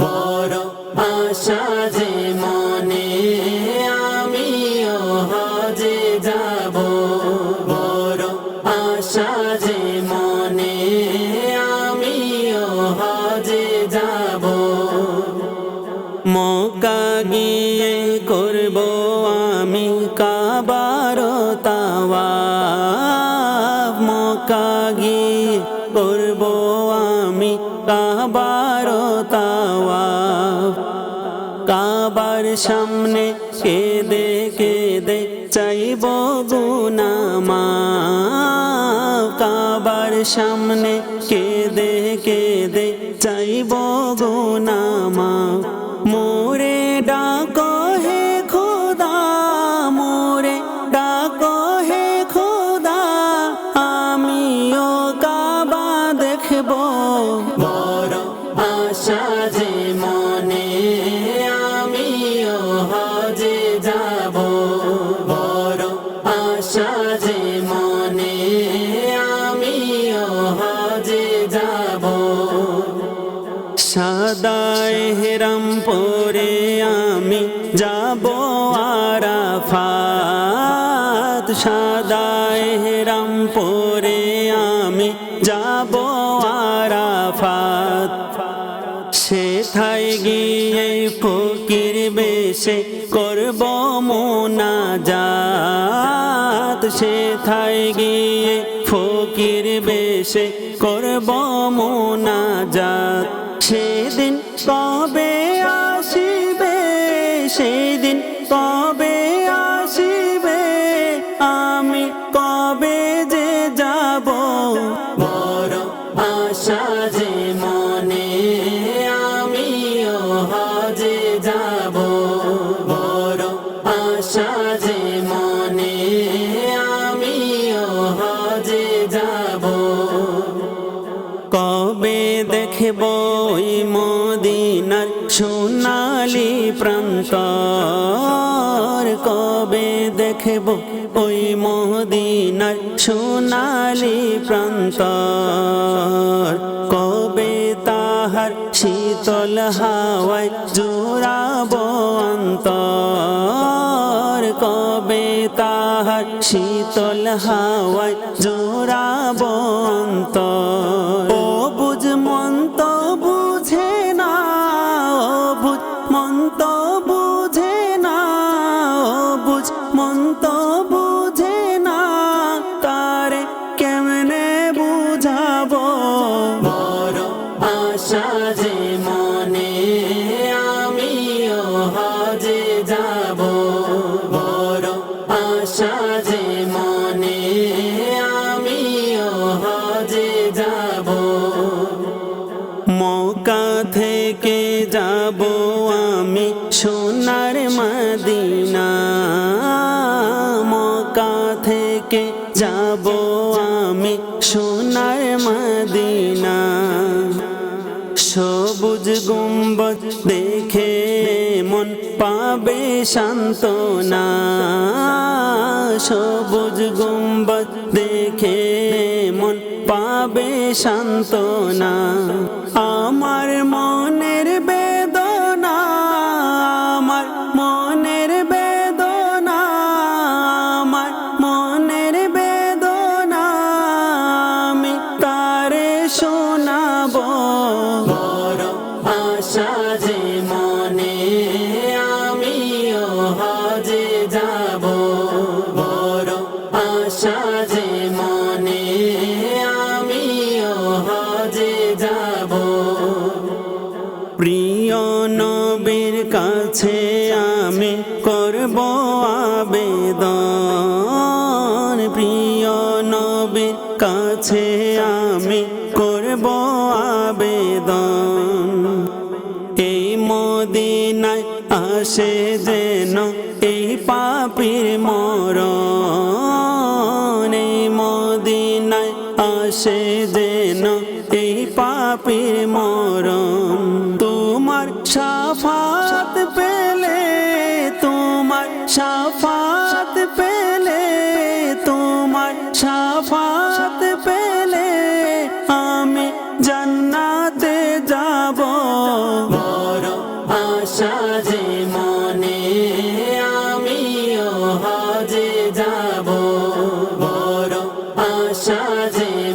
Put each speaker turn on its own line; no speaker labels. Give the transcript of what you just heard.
বড় আশা যে মনে, আমিও হজে যাব। বড় আশা যে মনে, আমিও হজে যাব। মক্কা গিয়ে করব আমি কাবার তাওয়াফ। মক্কা গিয়ে কাবার সামনে কেঁদে কেঁদে চাইব গুনামা কাবার সামনে কেঁদে কেঁদে চাইব গুনামা মোরে ডাকো হে খোদা, মোরে ডাকো হে খোদা, আমিও কাবা দেখব। বড় আশা যে মনে যাব। যাব। হেরাম পরে আমি যাব আরাফাত। সাদায় হেরাম পরে আমি যাব আরাফাত। সেথায় গিয়ে ফকির বেশে করব মোনাজাত। সেথায় গিয়ে ফকির বেশে করব মোনাজাত। সেদিন কবে আসিবে? সেদিন কবে যাব। কবে দেখব ওই মদিনার সোনালি প্রান্ত কবে দেখব ওই মদিনার সোনালি প্রান্ত শীতল হাওয়ায় জোড়াব অন্তর। কবে তাহার শীতল হাওয়ায় জোড়াব অন্তর? ও বুঝ মন তো বুঝে না ও বুঝ মন তো বুঝে না ও বুঝ মন তো যে মনে আমিও হজে যাব। বড় আশা যে মনে আমিও হজে যাব। মৌকা থেকে যাব আমি সোনার মদিনা সবুজ গুম্বজ দেখে মন পাবে শান্তনা সবুজ গুম্বজ দেখে মন পাবে শান্তনা আমার মনের যে মনে আমিও হজে যাব। বড় আশা যে মনে আমিও হজে যাব। প্রিয় নবীর কাছে আমি করব আবেদন। প্রিয় নবীর কাছে আমি করব আবেদন। আসে যেন এই পাপির এই মদিনায় আসে যেন এই পাপির মরণ। তোমার সাফাত পেলে, তোমার সাফাত পেলে, তোমার সাফাত পেলে আমি জান্নাতে যাব। হজে